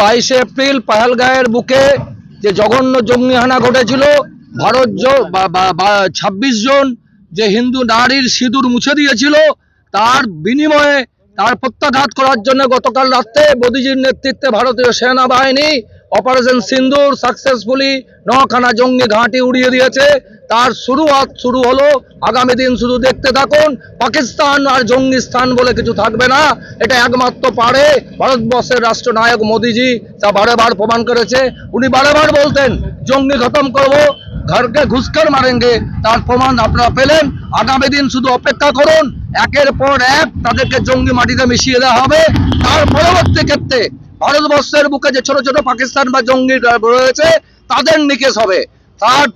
বাইশে এপ্রিল পাহালগাঁয়ের বুকে যে জঘন্য জঙ্গিহানা ঘটেছিল ভারত ছাব্বিশ জন যে হিন্দু নারীর সিঁদুর মুছে দিয়েছিল তার বিনিময়ে তার প্রত্যাঘাত করার জন্য গতকাল রাত্রে মোদীজির নেতৃত্বে ভারতীয় সেনাবাহিনী অপারেশন সিন্দুর সাকসেসফুলি নখানা জঙ্গি ঘাঁটি উড়িয়ে দিয়েছে। তার শুরুয়াত শুরু হলো, আগামী দিন শুধু দেখতে থাকুন, পাকিস্তান আর জঙ্গিস্তান বলে কিছু থাকবে না। এটা একমাত্র পারে ভারতবর্ষের রাষ্ট্রনায়ক মোদীজি তা বারেবার প্রমাণ করেছে। উনি বারেবার বলতেন, জঙ্গি খতম করব, ঘরকে ঘুষকার মারেঙ্গে। তার প্রমাণ আপনারা পেলেন। আগামী দিন শুধু অপেক্ষা করুন, একের পর এক তাদেরকে জঙ্গি মাটিতে মিশিয়ে দেওয়া হবে। তার পরবর্তী ক্ষেত্রে ভারতবর্ষের বুকে যে ছোট ছোট পাকিস্তান বা জঙ্গি রয়েছে তাদের নিকেশ হবে। তার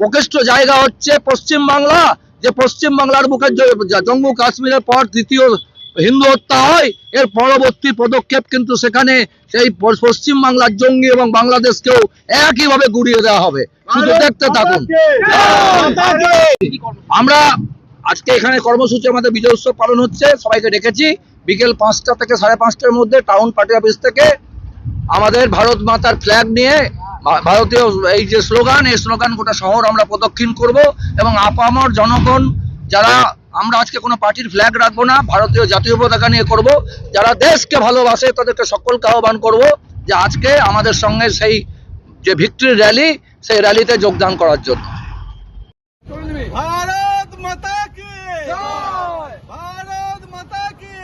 প্রকৃষ্ট জায়গা হচ্ছে পশ্চিম বাংলা যে পশ্চিম বাংলার বুকে জম্মু কাশ্মীরের পর দ্বিতীয় হিন্দু হত্যা হয় এর পরবর্তী পদক্ষেপ কিন্তু সেখানে সেই পশ্চিম বাংলার জঙ্গি এবং বাংলাদেশকেও একইভাবে গুড়িয়ে দেওয়া হবে। শুধু দেখতে থাকুন। আমরা আজকে এখানে কর্মসূচি আমাদের বিজয় উৎসব পালন হচ্ছে, সবাইকে ডেকেছি। বিকেল পাঁচটা থেকে সাড়ে পাঁচটার মধ্যে টাউন পার্টি অফিস থেকে আমাদের ভারত মাতার ফ্ল্যাগ নিয়ে ভারতীয় এই যে স্লোগান এই স্লোগান গোটা শহর আমরা প্রদক্ষিণ করব এবং আপামর জনগণ, যারা আমরা আজকে কোনো পার্টির ফ্ল্যাগ রাখব না, ভারতীয় জাতীয় পতাকা নিয়ে করব, যারা দেশকে ভালোবাসে তাদেরকে সকলকে আহ্বান করব যে আজকে আমাদের সঙ্গে সেই যে ভিক্টরি র্যালি সেই র্যালিতে যোগদান করার জন্য ভারত মাতা কি ভারত মাতা কি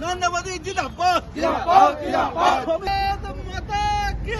নরেন্দ্র মোদী জিন্দাবাদ জিন্দাবাদ, জিন্দাবাদ। ভারত মাতা কি